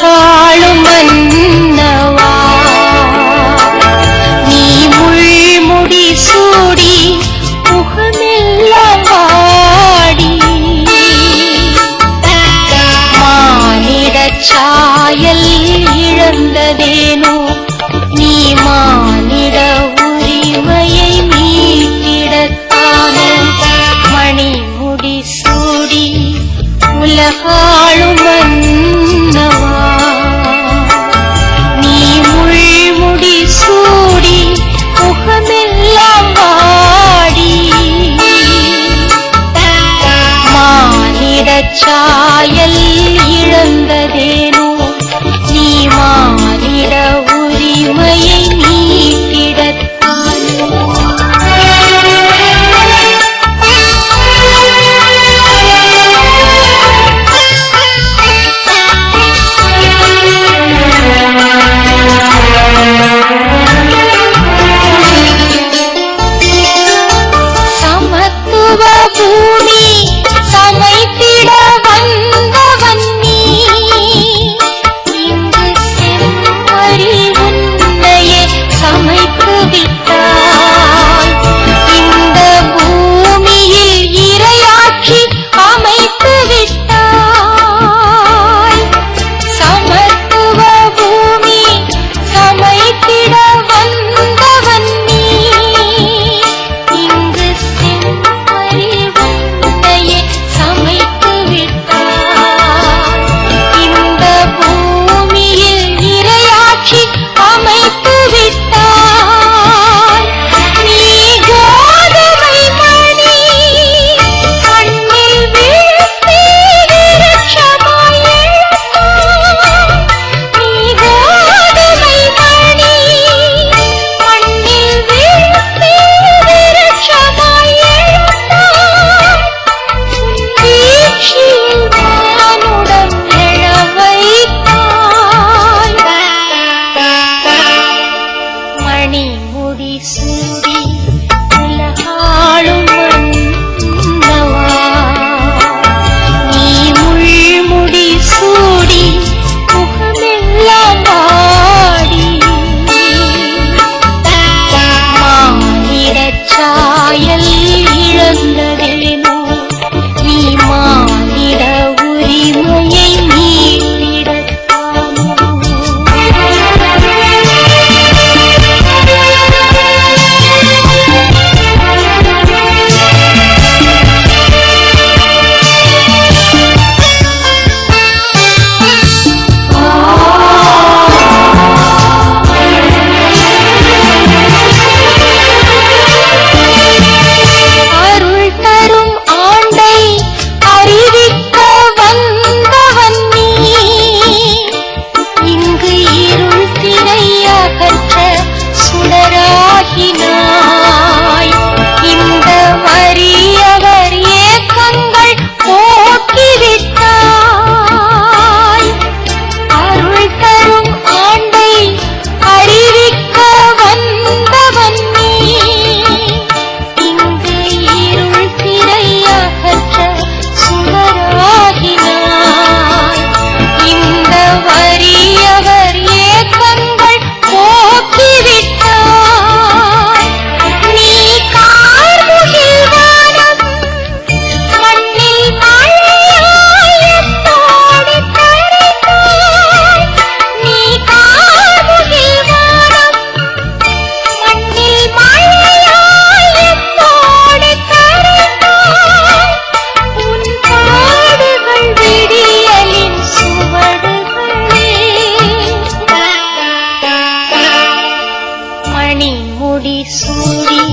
ஆளும் மன்னவா? நீ முள்முடி சூடி முகமெல்லாம் வாடி. மானிடச் சாயல் இழந்ததேனோ? நிலச்சாயல் இழந்ததேனோ? நீ மாறிட 你我的土地。கண்ணின் முடி சூடி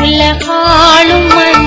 உலகாளும் மண்